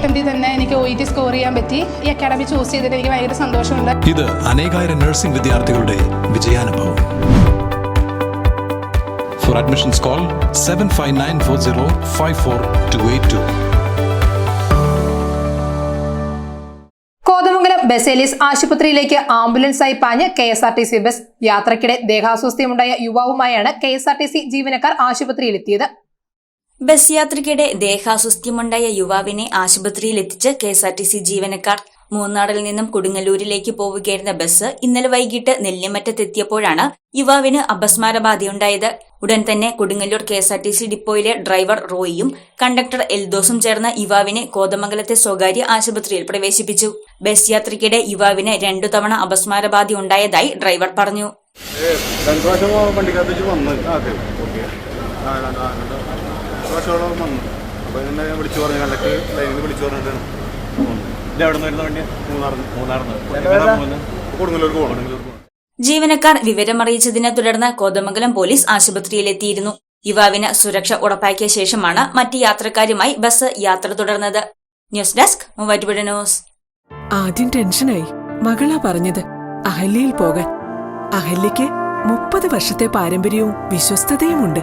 അറ്റംപ്റ്റിൽ തന്നെ എനിക്ക് O E T score ചെയ്യാൻ പറ്റി. ഈ അക്കാഡമി ചൂസ് ചെയ്തിട്ട് എനിക്ക് ഭയങ്കര സന്തോഷമുണ്ട്. ഇത് അനേകായിരം നഴ്സിംഗ് വിദ്യാർത്ഥികളുടെ വിജയാനുഭവം. For admissions call seven five nine four zero five four two eight two Kothamangalam Baselius ആശുപത്രിയിലേക്ക് ആംബുലൻസായി പാഞ്ഞ് K S R T C bus യാത്രക്കിടെ ദേഹാസ്വസ്ഥ്യമുണ്ടായ യുവാവുമായാണ് K S R T C ജീവനക്കാർ ആശുപത്രിയിലെത്തിയത്. ബസ് യാത്രയ്ക്കിടെ ദേഹാസ്വസ്ഥ്യമുണ്ടായ യുവാവിനെ ആശുപത്രിയിലെത്തിച്ച് K S R T C ജീവനക്കാർ മൂന്നാറിൽ നിന്നും കൊടുങ്ങല്ലൂരിലേക്ക് പോവുകയായിരുന്ന ബസ് ഇന്നലെ വൈകിട്ട് നെല്ലിമറ്റത്തെത്തിയപ്പോഴാണ് യുവാവിന് അപസ്മാരബാധയുണ്ടായത്. ഉടൻ തന്നെ കൊടുങ്ങല്ലൂർ കെ ഡിപ്പോയിലെ ഡ്രൈവർ റോയിയും കണ്ടക്ടർ എൽദോസും ചേർന്ന് യുവാവിനെ കോതമംഗലത്തെ സ്വകാര്യ ആശുപത്രിയിൽ പ്രവേശിപ്പിച്ചു. ബസ് യാത്രയ്ക്കിടെ യുവാവിന് രണ്ടു തവണ അപസ്മാരബാധയുണ്ടായതായി ഡ്രൈവർ പറഞ്ഞു രണ്ട് പ്രാവശ്യം വണ്ടിക്കകത്ത് വെച്ച് വന്ന് ആദ്യം ഓക്കെ ആ രണ്ട് ആ രണ്ട് പ്രാവശ്യത്തോളം വന്നു. അപ്പോൾ എന്നെ വിളിച്ചു പറഞ്ഞു കണ്ടക്ട് ലൈനിൽ വിളിച്ചു പറഞ്ഞിട്ടാണ് ഇത് എവിടെ നിന്ന് വരുന്ന വണ്ടി മൂന്നാറിന് പോകണം കൊടുങ്ങല്ലൂർക്ക് പോകണം ജീവനക്കാർ വിവരമറിയിച്ചതിനെ തുടർന്ന് കോതമംഗലം പോലീസ് ആശുപത്രിയിലെത്തിയിരുന്നു. യുവാവിന് സുരക്ഷ ഉറപ്പാക്കിയ ശേഷമാണ് മറ്റ് യാത്രക്കാരുമായി ബസ് യാത്ര തുടർന്നത്. News desk Muvattupuzha news. ആദ്യം ടെൻഷനായി. മകളാ പറഞ്ഞത് അഹല്യയിൽ പോകാൻ. അഹല്യയ്ക്ക് മുപ്പത് വർഷത്തെ പാരമ്പര്യവും വിശ്വസ്തതയുമുണ്ട്.